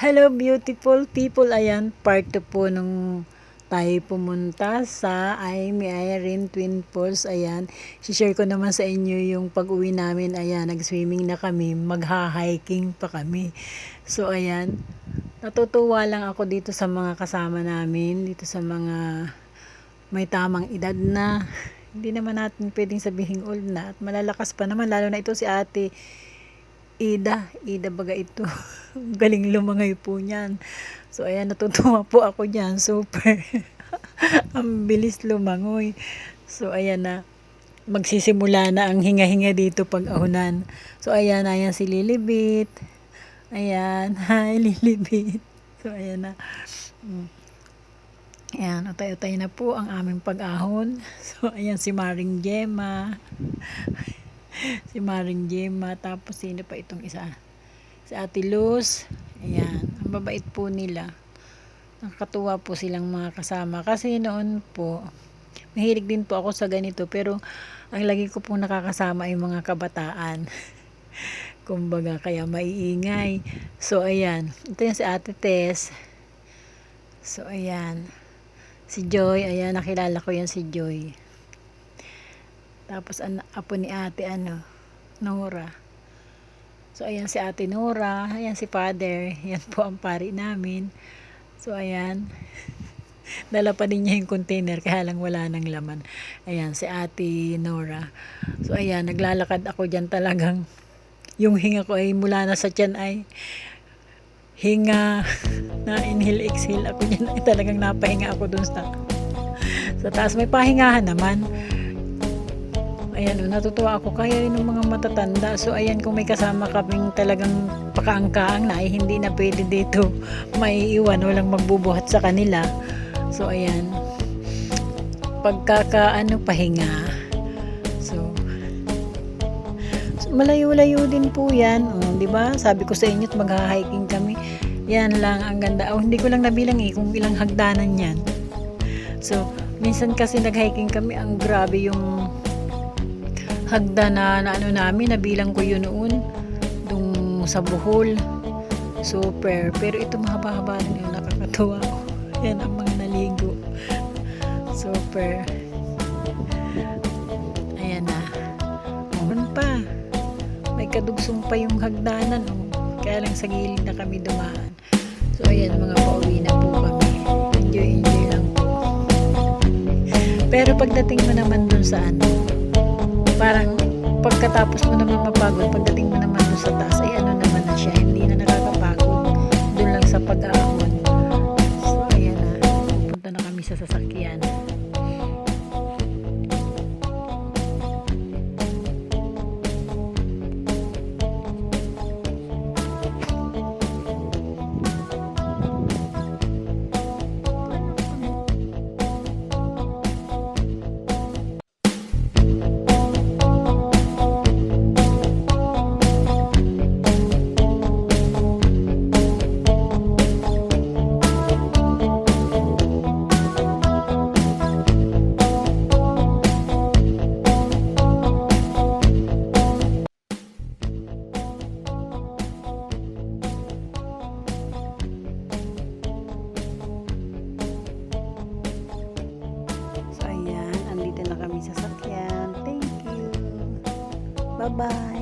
Hello beautiful people. Ayan, part 2 po nung tayo pumunta sa Aimee Irene Twin Falls. Ayan, share ko naman sa inyo yung pag-uwi namin. Ayan, nag-swimming na kami. Magha-hiking pa kami. So, ayan, natutuwa lang ako dito sa mga kasama namin. Dito sa mga may tamang edad na. Hindi naman natin pwedeng sabihin old na. At malalakas pa naman. Lalo na ito si ate Ida, Ida baga ito. Galing lumangay po niyan. So ayan, natutuwa po ako diyan, super. ang bilis lumangoy. So ayan na, magsisimula na ang hinga-hinga dito pag ahunan. So ayan, ayan si Lilibit. Ayan, hi Lilibit. So ayan na. Mm. Ayan, utay-utay na po ang aming pag-ahon. So ayan si Maring Gemma si Maring Gemma, tapos sino pa itong isa? Si Ate Luz. Ayan, ang babait po nila. Nakakatuwa po silang mga kasama. Kasi noon po, mahilig din po ako sa ganito, pero ang lagi ko pong nakakasama ay mga kabataan. Kumbaga, kaya maiingay. So, ayan. Ito yung si Ate Tess. So, ayan. Si Joy, ayan, nakilala ko yan si Joy. Tapos an apo ni ate ano, Nora. So ayan si ate Nora, ayan si father, yan po ang pari namin. So ayan. Dala pa din niya yung container kaya lang wala nang laman. Ayan si ate Nora. So ayan, naglalakad ako diyan talagang yung hinga ko ay mula na sa tiyan ay hinga na inhale exhale ako diyan ay talagang napahinga ako dun sa sa taas may pahingahan naman Ayan, oh, natutuwa ako. Kaya rin ng mga matatanda. So, ayan, kung may kasama kaming talagang pakaangkaang na, ay hindi na pwede dito maiiwan. Walang magbubuhat sa kanila. So, ayan. Pagkaka, ano, pahinga. So, so malayo-layo din po yan. Oh, di ba? Sabi ko sa inyo, magha-hiking kami. Yan lang, ang ganda. Oh, hindi ko lang nabilang eh, kung ilang hagdanan yan. So, minsan kasi nag-hiking kami, ang grabe yung hagda na, na ano namin, nabilang ko yun noon dung sa Bohol. Super. Pero ito mahaba-haba rin yung nakakatuwa ko. Yan ang mga naligo. Super. Ayan na. Meron pa. May kadugsong pa yung hagdanan. Oh. Kaya lang sa gilid na kami dumaan. So ayan mga pauwi na po kami. Enjoy, enjoy lang po. Pero pagdating mo naman dun sa ano, parang pagkatapos mo naman mapagod, pagdating mo naman doon sa taas, ay bye.